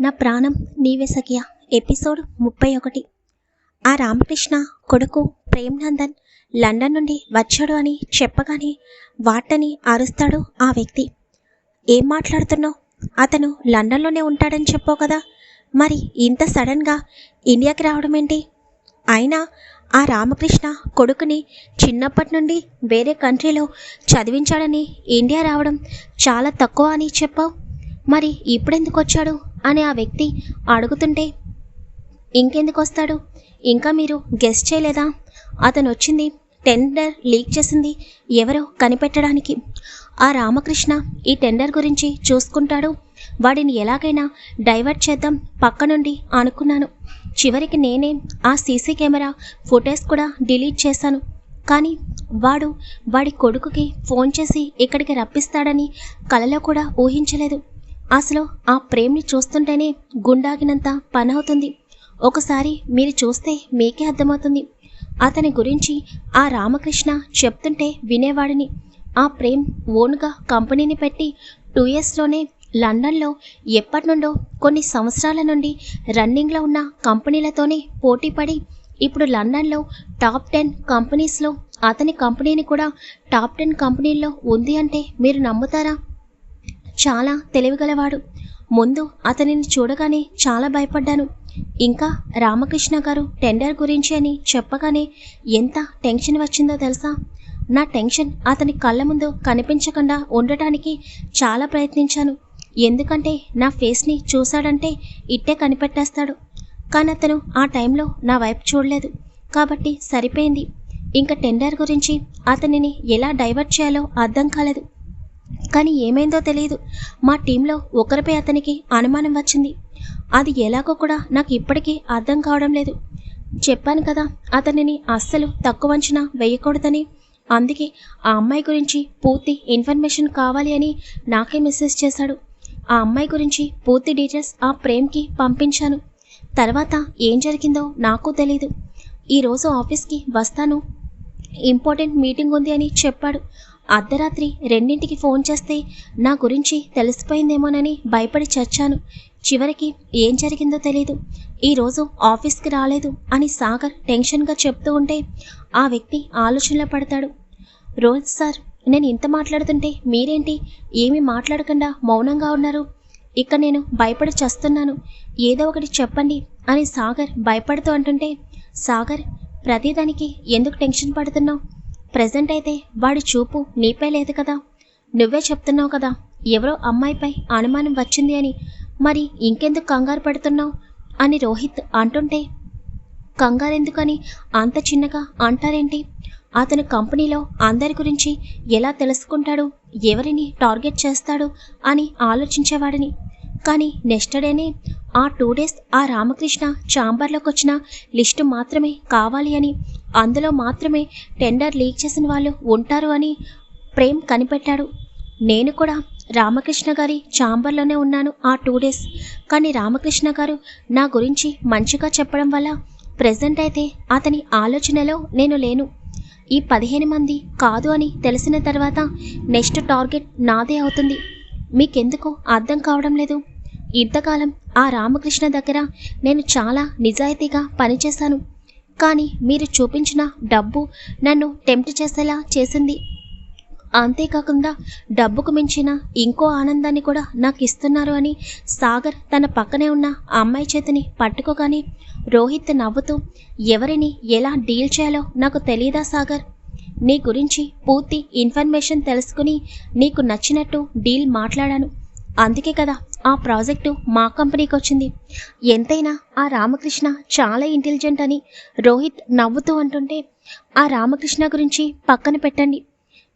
నా ప్రాణం నీవే సఖియ. ఎపిసోడ్ ముప్పై ఒకటి. ఆ రామకృష్ణ కొడుకు ప్రేమ్ నందన్ లండన్ నుండి వచ్చాడు అని చెప్పగానే వాటని అరుస్తాడు ఆ వ్యక్తి. ఏం మాట్లాడుతున్నావు? అతను లండన్లోనే ఉంటాడని చెప్పావు కదా. మరి ఇంత సడన్గా ఇండియాకి రావడం ఏంటి? అయినా ఆ రామకృష్ణ కొడుకుని చిన్నప్పటి నుండి వేరే కంట్రీలో చదివించాడని ఇండియా రావడం చాలా తక్కువ అని చెప్పావు. మరి ఇప్పుడెందుకు వచ్చాడు? అని ఆ వ్యక్తి అడుగుతుంటే ఇంకెందుకు వస్తాడు? ఇంకా మీరు గెస్ట్ చేయలేదా? అతను వచ్చింది టెండర్ లీక్ చేసింది ఎవరో కనిపెట్టడానికి. ఆ రామకృష్ణ ఈ టెండర్ గురించి చూసుకుంటాడు. వాడిని ఎలాగైనా డైవర్ట్ చేద్దాం పక్క నుండి అనుకున్నాను. చివరికి నేనే ఆ సీసీ కెమెరా ఫొటోస్ కూడా డిలీట్ చేశాను. కానీ వాడు వాడి కొడుకుకి ఫోన్ చేసి ఇక్కడికి రప్పిస్తాడని కలలో కూడా ఊహించలేదు. అసలు ఆ ప్రేమ్ని చూస్తుంటేనే గుండాగినంత పనవుతుంది. ఒకసారి మీరు చూస్తే మీకే అర్థమవుతుంది. అతని గురించి ఆ రామకృష్ణ చెప్తుంటే వినేవాడిని. ఆ ప్రేమ్ ఓన్గా కంపెనీని పెట్టి టూ ఇయర్స్లోనే లండన్లో ఎప్పటి నుండో కొన్ని సంవత్సరాల నుండి రన్నింగ్లో ఉన్న కంపెనీలతోనే పోటీపడి ఇప్పుడు లండన్లో టాప్ టెన్ కంపెనీస్లో అతని కంపెనీని కూడా టాప్ టెన్ కంపెనీల్లో ఉంది అంటే మీరు నమ్ముతారా? చాలా తెలివిగలవాడు. ముందు అతనిని చూడగానే చాలా భయపడ్డాను. ఇంకా రామకృష్ణ గారు టెండర్ గురించి అని చెప్పగానే ఎంత టెన్షన్ వచ్చిందో తెలుసా? నా టెన్షన్ అతని కళ్ళ ముందు కనిపించకుండా ఉండటానికి చాలా ప్రయత్నించాను. ఎందుకంటే నా ఫేస్ని చూశాడంటే ఇట్టే కనిపెట్టేస్తాడు. కానీ అతను ఆ టైంలో నా వైపు చూడలేదు. కాబట్టి సరిపోయింది. ఇంకా టెండర్ గురించి అతనిని ఎలా డైవర్ట్ చేయాలో అర్థం కాలేదు. కానీ ఏమైందో తెలియదు మా టీంలో ఒకరిపై అతనికి అనుమానం వచ్చింది. అది ఎలాగో కూడా నాకు ఇప్పటికీ అర్థం కావడం లేదు. చెప్పాను కదా అతనిని అస్సలు తక్కువ అంచనా వేయకూడదని. అందుకే ఆ అమ్మాయి గురించి పూర్తి ఇన్ఫర్మేషన్ కావాలి అని నాకే మెసేజ్ చేశాడు. ఆ అమ్మాయి గురించి పూర్తి డీటెయిల్స్ ఆ ప్రేమ్కి పంపించాను. తర్వాత ఏం జరిగిందో నాకు తెలీదు. ఈరోజు ఆఫీస్కి వస్తాను. ఇంపార్టెంట్ మీటింగ్ ఉంది అని చెప్పాడు. అర్ధరాత్రి రెండింటికి ఫోన్ చేస్తే నా గురించి తెలిసిపోయిందేమోనని భయపడి చచ్చాను. చివరికి ఏం జరిగిందో తెలీదు. ఈరోజు ఆఫీస్కి రాలేదు అని సాగర్ టెన్షన్గా చెప్తూ ఉంటే ఆ వ్యక్తి ఆలోచనలో పడతాడు. రోహిత్ సార్ నేను ఇంత మాట్లాడుతుంటే మీరేంటి? ఏమీ మాట్లాడకుండా మౌనంగా ఉన్నారు? ఇక నేను భయపడి చస్తున్నాను. ఏదో ఒకటి చెప్పండి అని సాగర్ భయపడుతూ అంటుంటే సాగర్ ప్రతిదానికి ఎందుకు టెన్షన్ పడుతున్నావు? ప్రజెంట్ అయితే వాడి చూపు నీపై లేదు కదా. నువ్వే చెప్తున్నావు కదా ఎవరో అమ్మాయిపై అనుమానం వచ్చింది అని. మరి ఇంకెందుకు కంగారు పడుతున్నావు? అని రోహిత్ అంటుంటే కంగారెందుకని? అంత చిన్నగా అంటారేంటి? అతను కంపెనీలో అందరి గురించి ఎలా తెలుసుకుంటాడు? ఎవరిని టార్గెట్ చేస్తాడు? అని ఆలోచించేవాడిని. కానీ నెక్స్ట్ డేనే ఆ టూ డేస్ ఆ రామకృష్ణ ఛాంబర్లోకి వచ్చిన లిస్టు మాత్రమే కావాలి అని. అందులో మాత్రమే టెండర్ లీక్ చేసిన వాళ్ళు ఉంటారు అని ప్రేమ్ కనిపెట్టాడు. నేను కూడా రామకృష్ణ గారి ఛాంబర్లోనే ఉన్నాను ఆ టూ డేస్. కానీ రామకృష్ణ గారు నా గురించి మంచిగా చెప్పడం వల్ల ప్రజెంట్ అయితే అతని ఆలోచనలో నేను లేను. ఈ పదిహేను మంది కాదు అని తెలిసిన తర్వాత నెక్స్ట్ టార్గెట్ నాదే అవుతుంది. మీకెందుకు అర్థం కావడం లేదు. ఇంతకాలం ఆ రామకృష్ణ దగ్గర నేను చాలా నిజాయితీగా పనిచేశాను. కానీ మీరు చూపించిన డబ్బు నన్ను టెంప్ట్ చేసేలా చేసింది. అంతేకాకుండా డబ్బుకు మించిన ఇంకో ఆనందాన్ని కూడా నాకు ఇస్తున్నారు అని సాగర్ తన పక్కనే ఉన్న అమ్మాయి చేతిని పట్టుకోగానే రోహిత్ నవ్వుతూ ఎవరిని ఎలా డీల్ చేయాలో నాకు తెలియదా సాగర్? నీ గురించి పూర్తి ఇన్ఫర్మేషన్ తెలుసుకుని నీకు నచ్చినట్టు డీల్ మాట్లాడాను. అందుకే కదా ఆ ప్రాజెక్టు మా కంపెనీకి వచ్చింది ఎంతైనా ఆ రామకృష్ణ చాలా ఇంటెలిజెంట్ అని రోహిత్ నవ్వుతూ అంటుంటే ఆ రామకృష్ణ గురించి పక్కన పెట్టండి.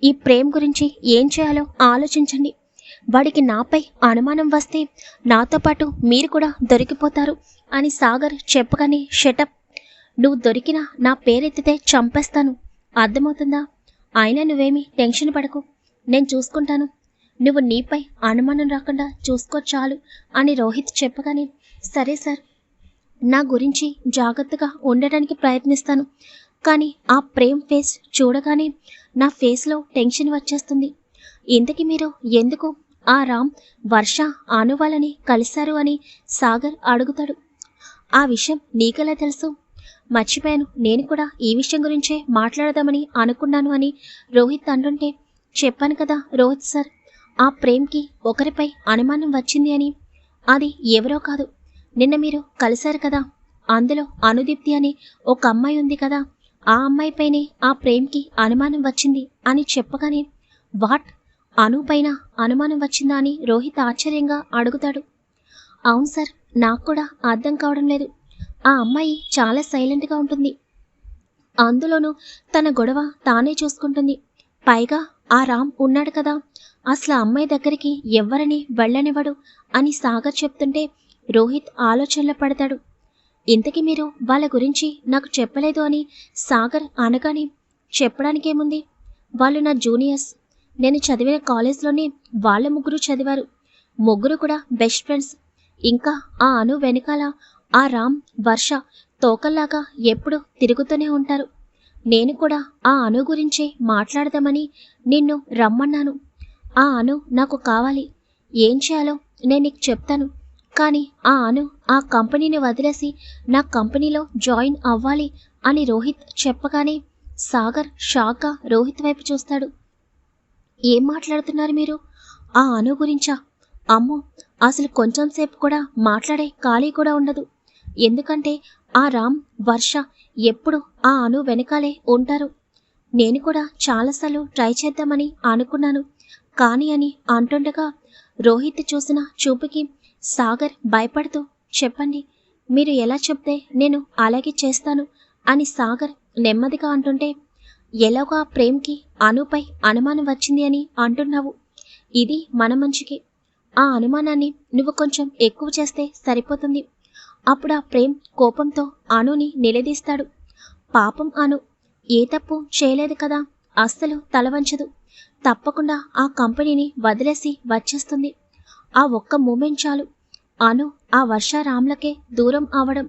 ఈ ప్రేమ్ గురించి ఏం చేయాలో ఆలోచించండి. వాడికి నాపై అనుమానం వస్తే నాతో పాటు మీరు కూడా దొరికిపోతారు అని సాగర్ చెప్పగానే షటప్. నువ్వు దొరికినా నా పేరెత్తితే చంపేస్తాను. అర్థమవుతుందా? అయినా నువ్వేమీ టెన్షన్ పడకు. నేను చూసుకుంటాను. నువ్వు నీపై అనుమానం రాకుండా చూసుకో చాలు అని రోహిత్ చెప్పగానే సరే సార్. నా గురించి జాగ్రత్తగా ఉండడానికి ప్రయత్నిస్తాను. కానీ ఆ ప్రేమ్ ఫేస్ చూడగానే నా ఫేస్లో టెన్షన్ వచ్చేస్తుంది. ఇంతకీ మీరు ఎందుకు ఆ రామ్ వర్ష ఆనువాలని కలిశారు అని సాగర్ అడుగుతాడు. ఆ విషయం నీకెలా తెలుసు? మర్చిపోయాను. నేను కూడా ఈ విషయం గురించే మాట్లాడదామని అనుకున్నాను అని రోహిత్ అంటుంటే చెప్పాను కదా రోహిత్ సార్. ఆ ప్రేమ్కి ఒకరిపై అనుమానం వచ్చింది అని. అది ఎవరో కాదు. నిన్న మీరు కలిశారు కదా. అందులో అనుదీప్తి అని ఒక అమ్మాయి ఉంది కదా. ఆ అమ్మాయిపైనే ఆ ప్రేమ్కి అనుమానం వచ్చింది అని చెప్పగానే వాట్? అను పైన అనుమానం వచ్చిందా? అని రోహిత్ ఆశ్చర్యంగా అడుగుతాడు. అవును సార్ నాకు కూడా అర్థం కావడం లేదు. ఆ అమ్మాయి చాలా సైలెంట్గా ఉంటుంది. అందులోనూ తన గొడవ తానే చూసుకుంటుంది. పైగా ఆ రామ్ ఉన్నాడు కదా. అసలు అమ్మాయి దగ్గరికి ఎవ్వరని వెళ్ళనివ్వడు అని సాగర్ చెప్తుంటే రోహిత్ ఆలోచనలో పడతాడు. ఇంతకీ మీరు వాళ్ళ గురించి నాకు చెప్పలేదు అని సాగర్ అనగానే చెప్పడానికేముంది? వాళ్ళు నా జూనియర్స్. నేను చదివిన కాలేజ్లోనే వాళ్ళ ముగ్గురు చదివారు. ముగ్గురు కూడా బెస్ట్ ఫ్రెండ్స్. ఇంకా ఆ అను వెనకాల ఆ రామ్ వర్ష తోకల్లాగా ఎప్పుడు తిరుగుతూనే ఉంటారు. నేను కూడా ఆ అను గురించే మాట్లాడదామని నిన్ను రమ్మన్నాను. ఆ అను నాకు కావాలి. ఏం చేయాలో నేను నీకు చెప్తాను. కానీ ఆ అను ఆ కంపెనీని వదిలేసి నా కంపెనీలో జాయిన్ అవ్వాలి అని రోహిత్ చెప్పగానే సాగర్ షాక్గా రోహిత్ వైపు చూస్తాడు. ఏం మాట్లాడుతున్నారు మీరు? ఆ అను గురించా? అమ్మో అసలు కొంచెం సేపు కూడా మాట్లాడే ఖాళీ కూడా ఉండదు. ఎందుకంటే ఆ రామ్ వర్ష ఎప్పుడు ఆ అను వెనకాలే ఉంటారు. నేను కూడా చాలాసార్లు ట్రై చేద్దామని అనుకున్నాను. కానీ అని అంటుండగా రోహిత్ చూసిన చూపుకి సాగర్ భయపడుతూ చెప్పండి మీరు ఎలా చెప్తే నేను అలాగే చేస్తాను అని సాగర్ నెమ్మదిగా అంటుంటే ఎలాగో ఆ ప్రేమ్కి అనుపై అనుమానం వచ్చింది అని అంటున్నావు? ఇది మన మంచికి ఆ అనుమానాన్ని నువ్వు కొంచెం ఎక్కువ చేస్తే సరిపోతుంది. అప్పుడు ఆ ప్రేమ్ కోపంతో అనుని నిలదీస్తాడు. పాపం అను ఏ తప్పు చేయలేదు కదా అస్సలు తలవంచదు. తప్పకుండా ఆ కంపెనీని వదిలేసి వచ్చేస్తుంది. ఆ ఒక్క మూమెంట్ చాలు. అను ఆ వర్ష రామ్లకే దూరం అవడం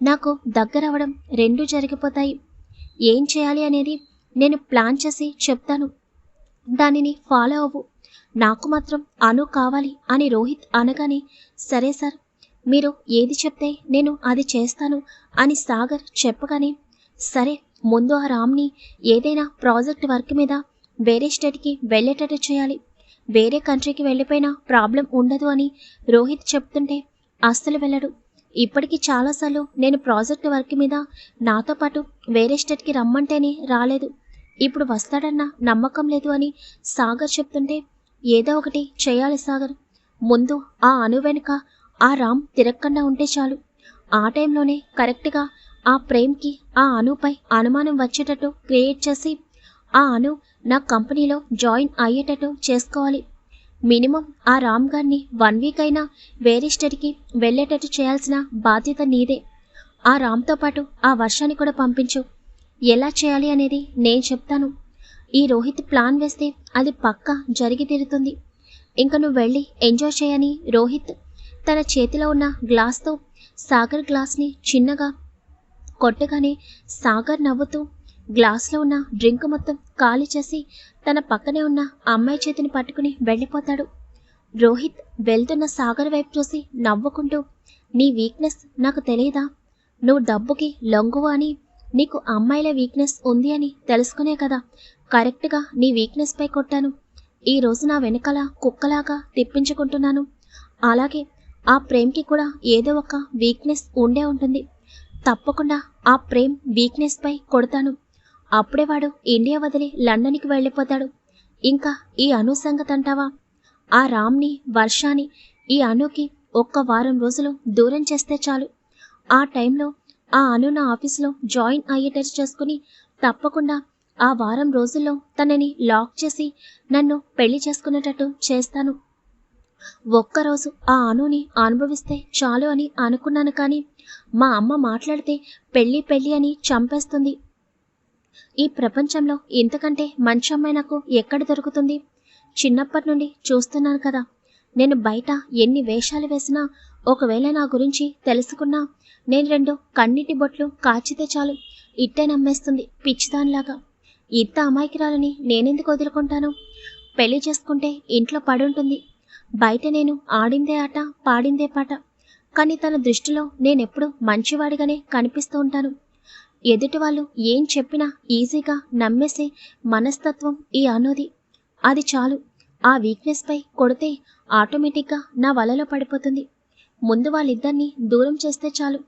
నాకు దగ్గరవడం రెండూ జరిగిపోతాయి. ఏం చేయాలి అనేది నేను ప్లాన్ చేసి చెప్తాను. దానిని ఫాలో అవ్వు. నాకు మాత్రం అను కావాలి అని రోహిత్ అనగానే సరే సార్ మీరు ఏది చెప్తే నేను అది చేస్తాను అని సాగర్ చెప్పగానే సరే ముందు ఆ రామ్ని ఏదైనా ప్రాజెక్ట్ వర్క్ మీద వేరే స్టేట్కి వెళ్ళేటట్టు చేయాలి. వేరే కంట్రీకి వెళ్ళిపోయినా ప్రాబ్లం ఉండదు అని రోహిత్ చెప్తుంటే అస్సలు వెళ్ళడు. ఇప్పటికీ చాలాసార్లు నేను ప్రాజెక్ట్ వర్క్ మీద నాతో పాటు వేరే స్టేట్కి రమ్మంటేనే రాలేదు. ఇప్పుడు వస్తాడన్న నమ్మకం లేదు అని సాగర్ చెప్తుంటే ఏదో ఒకటి చేయాలి సాగర్. ముందు ఆ అను వెనుక ఆ రామ్ తిరగకుండా ఉంటే చాలు. ఆ టైంలోనే కరెక్ట్గా ఆ ప్రేమ్కి ఆ అనుపై అనుమానం వచ్చేటట్టు క్రియేట్ చేసి ఆ అను నా కంపెనీలో జాయిన్ అయ్యేటట్టు చేసుకోవాలి. మినిమం ఆ రామ్ గారిని వన్ వీక్ అయినా వేరే స్టేట్కి వెళ్ళేటట్టు చేయాల్సిన బాధ్యత నీదే. ఆ రామ్తో పాటు ఆ వర్షాన్ని కూడా పంపించు. ఎలా చేయాలి అనేది నేను చెప్తాను. ఈ రోహిత్ ప్లాన్ వేస్తే అది పక్కా జరిగి తీరుతుంది. ఇంక నువ్వు వెళ్ళి ఎంజాయ్ చేయని రోహిత్ తన చేతిలో ఉన్న గ్లాస్తో సాగర్ గ్లాస్ని చిన్నగా కొట్టగానే సాగర్ నవ్వుతూ గ్లాస్లో ఉన్న డ్రింక్ మొత్తం ఖాళీ చేసి తన పక్కనే ఉన్న అమ్మాయి చేతిని పట్టుకుని వెళ్ళిపోతాడు. రోహిత్ వెళ్తున్న సాగర్ వైపు చూసి నవ్వుకుంటూ నీ వీక్నెస్ నాకు తెలియదా నువ్వు డబ్బుకి లొంగువు అని నీకు అమ్మాయిల వీక్నెస్ ఉంది అని తెలుసుకునే కదా. కరెక్ట్గా నీ వీక్నెస్ పై కొట్టాను. ఈ రోజు నా వెనకాల కుక్కలాగా తిప్పించుకుంటున్నాను. అలాగే ఆ ప్రేమ్కి కూడా ఏదో ఒక వీక్నెస్ ఉండే ఉంటుంది. తప్పకుండా ఆ ప్రేమ్ వీక్నెస్ పై కొడతాను. అప్పుడే వాడు ఇండియా వదిలి లండన్కి వెళ్ళిపోతాడు. ఇంకా ఈ అను సంగతి అంటావా? ఆ రామ్ని వర్షాని ఈ అనుకి ఒక్క వారం రోజులు దూరం చేస్తే చాలు. ఆ టైంలో ఆ అను నా ఆఫీస్లో జాయిన్ అయ్యేటట్టు చేసుకుని తప్పకుండా ఆ వారం రోజుల్లో తనని లాక్ చేసి నన్ను పెళ్ళి చేసుకునేటట్టు చేస్తాను. ఒక్కరోజు ఆ అనుని అనుభవిస్తే చాలు అని అనుకున్నాను కానీ మా అమ్మ మాట్లాడితే పెళ్ళి పెళ్ళి అని చంపేస్తుంది. ఈ ప్రపంచంలో ఇంతకంటే మంచి అమ్మాయి నాకు ఎక్కడ దొరుకుతుంది? చిన్నప్పటి నుండి చూస్తున్నాను కదా. నేను బయట ఎన్ని వేషాలు వేసినా ఒకవేళ నా గురించి తెలుసుకున్నా నేను రెండు కన్నిటి బొట్లు కాచితే చాలు ఇట్టే నమ్మేస్తుంది పిచ్చిదానిలాగా. ఇంత అమాయకురాలని నేనెందుకు వదులుకుంటాను? పెళ్ళి చేసుకుంటే ఇంట్లో పడుంటుంది. బయట నేను ఆడిందే ఆట పాడిందే పాట. కానీ తన దృష్టిలో నేనెప్పుడు మంచివాడిగానే కనిపిస్తూ ఉంటాను. ఎదుటి వాళ్ళు ఏం చెప్పినా ఈజీగా నమ్మేసే మనస్తత్వం ఈ అనుది అది చాలు. ఆ వీక్నెస్పై కొడితే ఆటోమేటిక్గా నా వలలో పడిపోతుంది. ముందు వాళ్ళిద్దరినీ దూరం చేస్తే చాలు.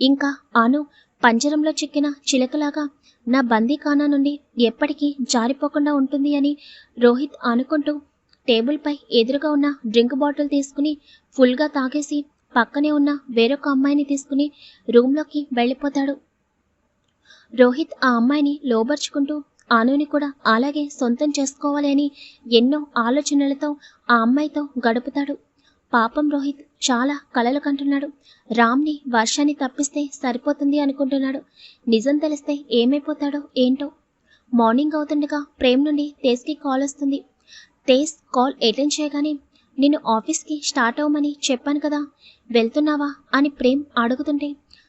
ఇంకా అను పంజరంలో చిక్కిన చిలకలాగా నా బందీఖానా నుండి ఎప్పటికీ జారిపోకుండా ఉంటుంది అని రోహిత్ అనుకుంటూ టేబుల్పై ఎదురుగా ఉన్న డ్రింక్ బాటిల్ తీసుకుని ఫుల్గా తాగేసి పక్కనే ఉన్న వేరొక అమ్మాయిని తీసుకుని రూమ్లోకి వెళ్ళిపోతాడు. రోహిత్ ఆ అమ్మాయిని లోబర్చుకుంటూ ఆనుని కూడా అలాగే సొంతం చేసుకోవాలి అని ఎన్నో ఆలోచనలతో ఆ అమ్మాయితో గడుపుతాడు. పాపం రోహిత్ చాలా కలలు కంటున్నాడు. రామ్ని వర్షాన్ని తప్పిస్తే సరిపోతుంది అనుకుంటున్నాడు. నిజం తెలిస్తే ఏమైపోతాడో ఏంటో. మార్నింగ్ అవుతుండగా ప్రేమ్ నుండి తేజ్కి కాల్ వస్తుంది. తేజ్ కాల్ అటెండ్ చేయగానే నేను ఆఫీస్కి స్టార్ట్ అవ్వమని చెప్పాను కదా. వెళ్తున్నావా? అని ప్రేమ్ అడుగుతుంటే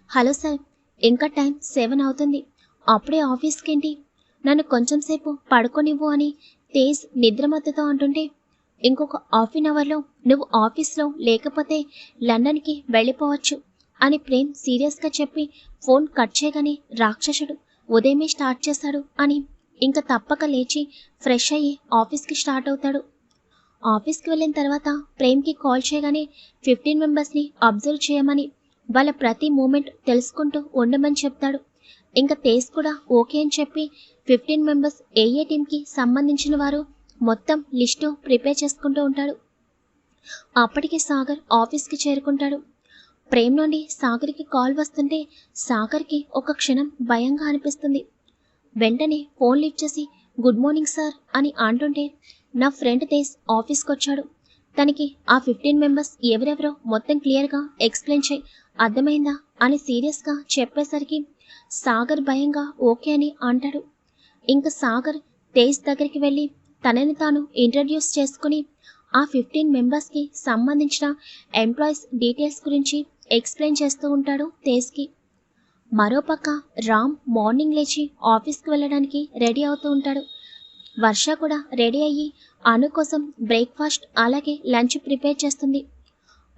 హలో సార్ ఇంకా టైం సెవెన్ అవుతుంది. అప్పుడే ఆఫీస్కి ఏంటి నన్ను కొంచెం సేపు పడుకోనివ్వు అని తేజ్ నిద్రమత్తుతో అంటుంటే ఇంకొక హాఫ్ అన్ అవర్లో నువ్వు ఆఫీస్లో లేకపోతే లండన్కి వెళ్ళిపోవచ్చు అని ప్రేమ్ సీరియస్గా చెప్పి ఫోన్ కట్ చేయగానే రాక్షసుడు ఉదయమే స్టార్ట్ చేశాడు అని ఇంకా తప్పక లేచి ఫ్రెష్ అయ్యి ఆఫీస్కి స్టార్ట్ అవుతాడు. ఆఫీస్కి వెళ్ళిన తర్వాత ప్రేమ్కి కాల్ చేయగానే ఫిఫ్టీన్ మెంబర్స్ని అబ్జర్వ్ చేయమని వాళ్ళ ప్రతి మూమెంట్ తెలుసుకుంటూ ఉండమని చెప్తాడు. ఇంకా తేజ్ కూడా ఓకే అని చెప్పి ఫిఫ్టీన్ మెంబర్స్ ఏ ఏ టీంకి సంబంధించిన వారు మొత్తం లిస్టు ప్రిపేర్ చేసుకుంటూ ఉంటాడు. అప్పటికి సాగర్ ఆఫీస్కి చేరుకుంటాడు. ప్రేమ్ నుండి సాగర్కి కాల్ వస్తుంటే సాగర్కి ఒక క్షణం భయంగా అనిపిస్తుంది. వెంటనే ఫోన్ లిఫ్ట్ చేసి గుడ్ మార్నింగ్ సార్ అని అంటుంటే నా ఫ్రెండ్ తేజ్ ఆఫీస్కి వచ్చాడు తనకి ఆ ఫిఫ్టీన్ మెంబర్స్ ఎవరెవరో మొత్తం క్లియర్గా ఎక్స్ప్లెయిన్ చేయి అర్థమైందా? అని సీరియస్గా చెప్పేసరికి సాగర్ భయంగా ఓకే అని అంటాడు. ఇంకా సాగర్ తేజ్ దగ్గరికి వెళ్ళి తనని తాను ఇంట్రడ్యూస్ చేసుకుని ఆ ఫిఫ్టీన్ మెంబర్స్కి సంబంధించిన ఎంప్లాయీస్ డీటెయిల్స్ గురించి ఎక్స్ప్లెయిన్ చేస్తూ ఉంటాడు తేజ్కి. మరోపక్క రామ్ మార్నింగ్ లేచి ఆఫీస్కి వెళ్ళడానికి రెడీ అవుతూ ఉంటాడు. వర్ష కూడా రెడీ అయ్యి అను కోసం బ్రేక్ఫాస్ట్ అలాగే లంచ్ ప్రిపేర్ చేస్తుంది.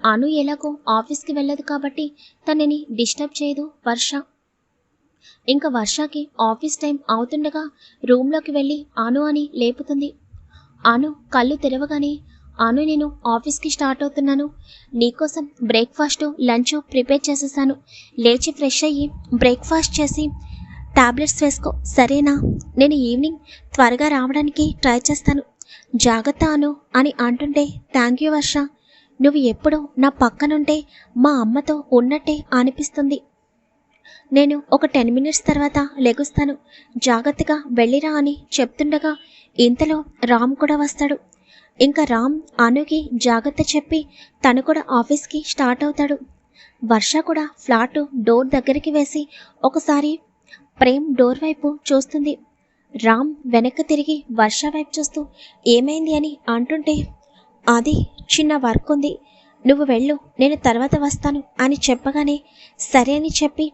అను ఎలాగో ఆఫీస్కి వెళ్ళదు కాబట్టి తనని డిస్టర్బ్ చేయదు వర్ష. ఇంకా వర్షకి ఆఫీస్ టైం అవుతుండగా రూమ్లోకి వెళ్ళి అను అని లేపుతుంది. అను కళ్ళు తెరవగానే అను నేను ఆఫీస్కి స్టార్ట్ అవుతున్నాను. నీకోసం బ్రేక్ఫాస్ట్ లంచ్ ప్రిపేర్ చేసేసాను. లేచి ఫ్రెష్ అయ్యి బ్రేక్ఫాస్ట్ చేసి టాబ్లెట్స్ వేసుకో సరేనా? నేను ఈవినింగ్ త్వరగా రావడానికి ట్రై చేస్తాను. జాగ్రత్త అను అని అంటుంటే థ్యాంక్ యూ వర్ష. నువ్వు ఎప్పుడు నా పక్కనుంటే మా అమ్మతో ఉన్నట్టే అనిపిస్తుంది. నేను ఒక టెన్ మినిట్స్ తర్వాత లెగుస్తాను. జాగ్రత్తగా వెళ్ళిరా అని చెప్తుండగా ఇంతలో రామ్ కూడా వస్తాడు. ఇంకా రామ్ అనుకి జాగ్రత్త చెప్పి తను కూడా ఆఫీస్కి స్టార్ట్ అవుతాడు. వర్ష కూడా ఫ్లాట్ డోర్ దగ్గరికి వేసి ఒకసారి ప్రేమ్ డోర్ వైపు చూస్తుంది. రామ్ వెనక్కి తిరిగి వర్ష వైపు చూస్తూ ఏమైంది అని అంటుంటే అది చిన్న వర్క్ ఉంది. నువ్వు వెళ్ళు నేను తర్వాత వస్తాను అని చెప్పగానే సరే అని చెప్పి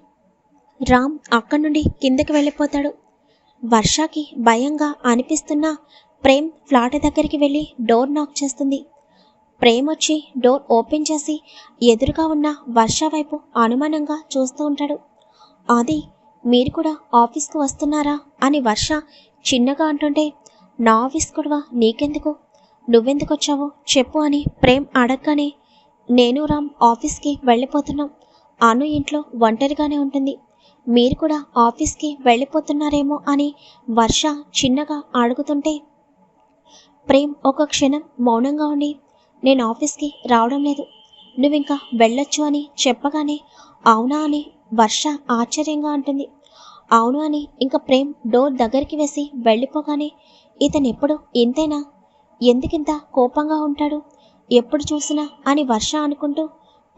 రామ్ అక్కడి నుండి కిందకి వెళ్ళిపోతాడు. వర్షకి భయంగా అనిపిస్తున్నా ప్రేమ్ ఫ్లాట్ దగ్గరికి వెళ్ళి డోర్ నాక్ చేస్తుంది. ప్రేమ్ వచ్చి డోర్ ఓపెన్ చేసి ఎదురుగా ఉన్న వర్ష వైపు అనుమానంగా చూస్తూ ఉంటాడు. అది మీరు కూడా ఆఫీస్కి వస్తున్నారా? అని వర్ష చిన్నగా అంటుంటే నా ఆఫీస్ కూడా నీకెందుకు? నువ్వెందుకు వచ్చావో? చెప్పు అని ప్రేమ్ అడగగానే నేను రామ్ ఆఫీస్కి వెళ్ళిపోతున్నాం. అను ఇంట్లో ఒంటరిగానే ఉంటుంది. మీరు కూడా ఆఫీస్కి వెళ్ళిపోతున్నారేమో అని వర్ష చిన్నగా అడుగుతుంటే ప్రేమ్ ఒక క్షణం మౌనంగా ఉండి నేను ఆఫీస్కి రావడం లేదు. నువ్వు ఇంకా వెళ్ళొచ్చు అని చెప్పగానే అవునా అని వర్ష ఆశ్చర్యంగా అంటుంది. అవును అని ఇంకా ప్రేమ్ డోర్ దగ్గరికి వేసి వెళ్ళిపోగానే ఇతను ఎప్పుడు ఇంతేనా? ఎందుకింత కోపంగా ఉంటాడు? ఎప్పుడు చూసినా? అని వర్ష అనుకుంటూ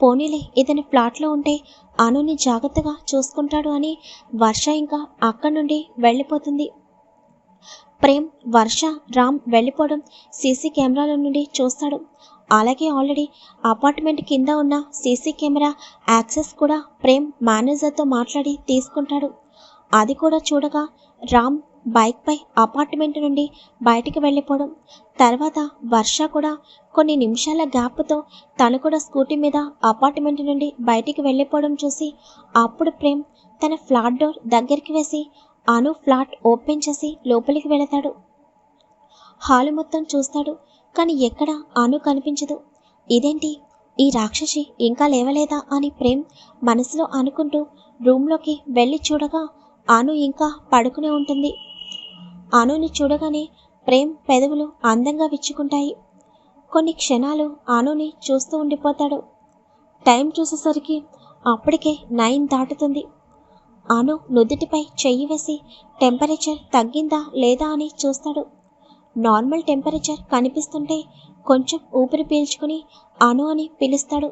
పోనీలే ఇతని ఫ్లాట్లో ఉంటే అనుని జాగ్రత్తగా చూసుకుంటాడు అని వర్ష ఇంకా అక్కడి నుండి వెళ్ళిపోతుంది. ప్రేమ్ వర్ష రామ్ వెళ్ళిపోవడం సీసీ కెమెరాల నుండి చూస్తాడు. అలాగే ఆల్రెడీ అపార్ట్మెంట్ కింద ఉన్న సీసీ కెమెరా యాక్సెస్ కూడా ప్రేమ్ మేనేజర్తో మాట్లాడి తీసుకుంటాడు. అది కూడా చూడగా రామ్ బైక్పై అపార్ట్మెంట్ నుండి బయటికి వెళ్ళిపోవడం. తర్వాత వర్ష కూడా కొన్ని నిమిషాల గ్యాప్తో తను కూడా స్కూటీ మీద అపార్ట్మెంట్ నుండి బయటికి వెళ్ళిపోవడం చూసి అప్పుడు ప్రేమ్ తన ఫ్లాట్ డోర్ దగ్గరికి వేసి అను ఫ్లాట్ ఓపెన్ చేసి లోపలికి వెళతాడు. హాలు మొత్తం చూస్తాడు కానీ ఎక్కడ అను కనిపించదు. ఇదేంటి? ఈ రాక్షసి ఇంకా లేవలేదా అని ప్రేమ్ మనసులో అనుకుంటూ రూమ్లోకి వెళ్ళి చూడగా అను ఇంకా పడుకునే ఉంటుంది. అనుని చూడగానే ప్రేమ్ పెదవులు అందంగా విచ్చుకుంటాయి. కొన్ని క్షణాలు అనుని చూస్తూ ఉండిపోతాడు. టైం చూసేసరికి అప్పటికే నైన్ దాటుతుంది. అను నుదుటిపై చెయ్యి వేసి టెంపరేచర్ తగ్గిందా లేదా అని చూస్తాడు. నార్మల్ టెంపరేచర్ కనిపిస్తుంటే కొంచెం ఊపిరి పీల్చుకుని అను అని పిలుస్తాడు.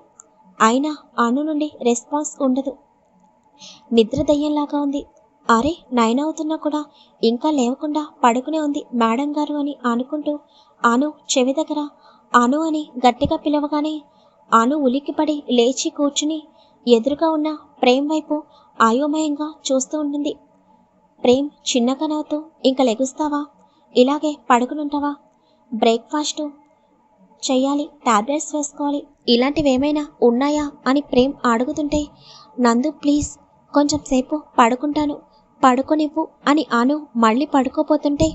అయినా అను నుండి రెస్పాన్స్ ఉండదు. నిద్ర దయ్యంలాగా ఉంది. అరే నైన్ అవుతున్నా కూడా ఇంకా లేవకుండా పడుకునే ఉంది మేడం గారు అని అనుకుంటూ అను చెవి దగ్గర అను అని గట్టిగా పిలవగానే అను ఉలిక్కిపడి లేచి కూర్చుని ఎదురుగా ఉన్న ప్రేమ్ వైపు ఆయోమయంగా చూస్తూ ఉంటుంది. ప్రేమ్ చిన్నగా నవ్వుతూ ఇంకా లెగుస్తావా? ఇలాగే పడుకునుంటావా? బ్రేక్ఫాస్ట్ చెయ్యాలి టాబ్లెట్స్ వేసుకోవాలి ఇలాంటివి ఏమైనా ఉన్నాయా? అని ప్రేమ్ అడుగుతుంటే నందు ప్లీజ్ కొంచెం సేపు పడుకుంటాను పడుకోనివ్వు అని ఆను మళ్ళీ పడుకోపోతుంటే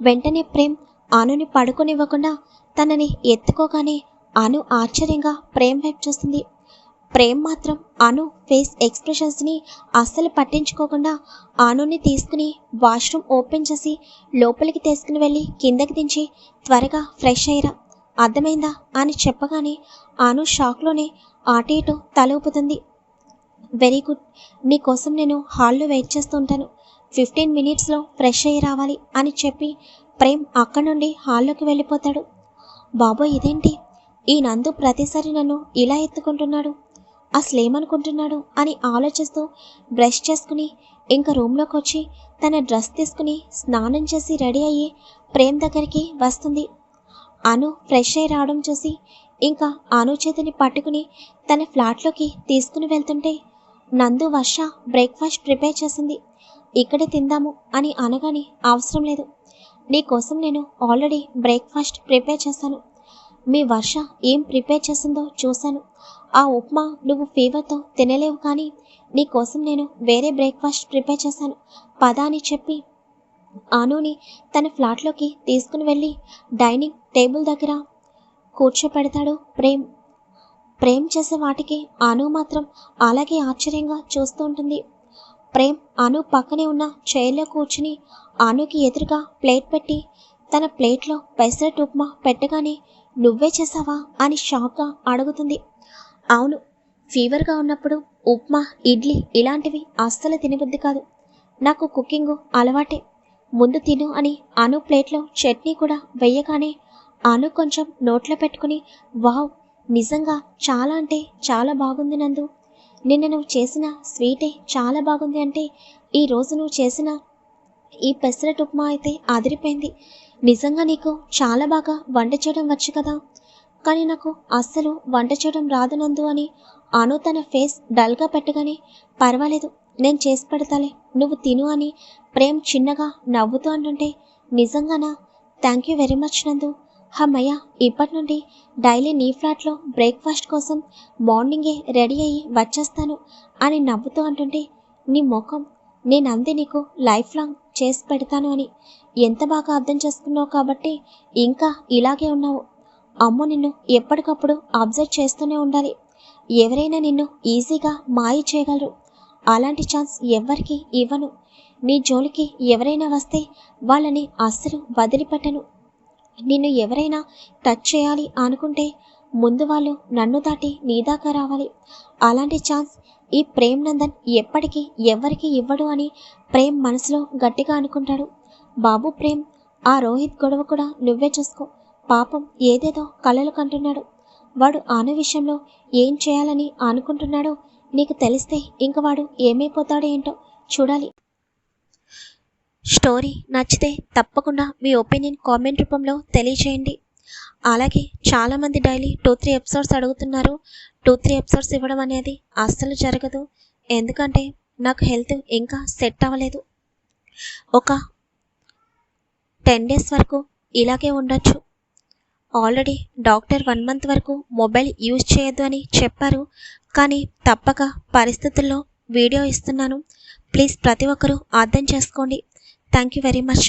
వెంటనే ప్రేమ్ ఆనుని పడుకోనివ్వకుండా తనని ఎత్తుకోగానే అను ఆశ్చర్యంగా ప్రేమ్ వైపు చూస్తుంది. ప్రేమ్ మాత్రం అను ఫేస్ ఎక్స్ప్రెషన్స్ని అస్సలు పట్టించుకోకుండా అనుని తీసుకుని వాష్రూమ్ ఓపెన్ చేసి లోపలికి తీసుకుని వెళ్ళి కిందకి దించి త్వరగా ఫ్రెష్ అయ్యరా. అర్థమైందా? అని చెప్పగానే అను షాక్లోనే అటు ఇటు తల ఊపుతుంది. Very good. నీకోసం నేను హాల్లో వెయిట్ చేస్తూ ఉంటాను. ఫిఫ్టీన్ మినిట్స్లో ఫ్రెష్ అయ్యి రావాలి అని చెప్పి ప్రేమ్ అక్కడి నుండి హాల్లోకి వెళ్ళిపోతాడు. బాబోయ్ ఇదేంటి? ఈ నందు ప్రతిసారి నన్ను ఇలా ఎత్తుకుంటున్నాడు. అసలేమనుకుంటున్నాడు అని ఆలోచిస్తూ బ్రష్ చేసుకుని ఇంకా రూమ్లోకి వచ్చి తన డ్రెస్ తీసుకుని స్నానం చేసి రెడీ అయ్యి ప్రేమ్ దగ్గరికి వస్తుంది. అను ఫ్రెష్ అయి రావడం చూసి ఇంకా అను చేతిని పట్టుకుని తన ఫ్లాట్లోకి తీసుకుని వెళ్తుంటే నందు వర్ష బ్రేక్ఫాస్ట్ ప్రిపేర్ చేసింది. ఇక్కడే తిందాము అని అనగానే అవసరం లేదు. నీకోసం నేను ఆల్రెడీ బ్రేక్ఫాస్ట్ ప్రిపేర్ చేశాను మీ వర్ష ఏం ప్రిపేర్ చేసిందో చూశాను. ఆ ఉప్మా నువ్వు ఫీవర్తో తినలేవు కానీ నీకోసం నేను వేరే బ్రేక్ఫాస్ట్ ప్రిపేర్ చేశాను. పద అని చెప్పి ఆనూని తన ఫ్లాట్లోకి తీసుకుని వెళ్ళి డైనింగ్ టేబుల్ దగ్గర కూర్చోపెడతాడు ప్రేమ్. ప్రేమ్ చేసే వాటికి అను మాత్రం అలాగే ఆశ్చర్యంగా చూస్తూ ఉంటుంది. ప్రేమ్ అను పక్కనే ఉన్న చైర్లో కూర్చుని అనుకి ఎదురుగా ప్లేట్ పెట్టి తన ప్లేట్లో పెసరట్ ఉప్మా పెట్టగానే నువ్వే చేసావా? అని షాక్గా అడుగుతుంది. అవును ఫీవర్గా ఉన్నప్పుడు ఉప్మా ఇడ్లీ ఇలాంటివి అస్సలు తినబుద్ధి కాదు. నాకు కుకింగ్ అలవాటే. ముందు తిను అని అను ప్లేట్లో చట్నీ కూడా వెయ్యగానే అను కొంచెం నోట్లో పెట్టుకుని వావ్ నిజంగా చాలా అంటే చాలా బాగుంది నందు. నిన్న నువ్వు చేసిన స్వీటే చాలా బాగుంది అంటే ఈ రోజు నువ్వు చేసిన ఈ పెసరట్ ఉప్మా అయితే అదిరిపోయింది. నిజంగా నీకు చాలా బాగా వంట చేయడం వచ్చు కదా. కానీ నాకు అస్సలు వంట చేయడం రాదు నందు అని అను తన ఫేస్ డల్గా పెట్టగానే పర్వాలేదు నేను చేసి పెడతాలే నువ్వు తిను అని ప్రేమ్ చిన్నగా నవ్వుతూ అంటుంటే నిజంగానా? థ్యాంక్ యూ వెరీ మచ్ నందు. హమ్మయ్య ఇప్పటి నుండి డైలీ నీ ఫ్లాట్లో బ్రేక్ఫాస్ట్ కోసం మార్నింగే రెడీ అయ్యి వచ్చేస్తాను అని నవ్వుతూ అంటుంటే నీ ముఖం నేను అంది నీకు లైఫ్ లాంగ్ చేసి పెడతాను అని. ఎంత బాగా అర్థం చేసుకున్నావు కాబట్టి ఇంకా ఇలాగే ఉన్నావు. అమ్ము నిన్ను ఎప్పటికప్పుడు అబ్జర్వ్ చేస్తూనే ఉండాలి. ఎవరైనా నిన్ను ఈజీగా మాయ చేయగలరు. అలాంటి ఛాన్స్ ఎవ్వరికి ఇవ్వను. నీ జోలికి ఎవరైనా వస్తే వాళ్ళని అస్సలు వదిలిపెట్టను. నిన్ను ఎవరైనా టచ్ చేయాలి అనుకుంటే ముందు వాళ్ళు నన్ను దాటి నీ దాకా రావాలి. అలాంటి ఛాన్స్ ఈ ప్రేమ్ నందన్ ఎప్పటికీ ఎవ్వరికి ఇవ్వడు అని ప్రేమ్ మనసులో గట్టిగా అనుకుంటాడు. బాబు ప్రేమ్ ఆ రోహిత్ గొడవ కూడా నువ్వే చూసుకో. పాపం ఏదేదో కలలు కంటున్నాడు. వాడు ఆన విషయంలో ఏం చేయాలని అనుకుంటున్నాడో నీకు తెలిస్తే ఇంక వాడు ఏమైపోతాడో ఏంటో చూడాలి. స్టోరీ నచ్చితే తప్పకుండా మీ ఒపీనియన్ కామెంట్ రూపంలో తెలియచేయండి. అలాగే చాలామంది డైలీ టూ త్రీ ఎపిసోడ్స్ అడుగుతున్నారు. టూ త్రీ ఎపిసోడ్స్ ఇవ్వడం అనేది అస్సలు జరగదు. ఎందుకంటే నాకు హెల్త్ ఇంకా సెట్ అవ్వలేదు. ఒక టెన్ డేస్ వరకు ఇలాగే ఉండొచ్చు. ఆల్రెడీ డాక్టర్ వన్ మంత్ వరకు మొబైల్ యూజ్ చేయొద్దు అని చెప్పారు. కానీ తప్పక పరిస్థితుల్లో వీడియో ఇస్తున్నాను. ప్లీజ్ ప్రతి ఒక్కరూ అర్థం చేసుకోండి. Thank you very much.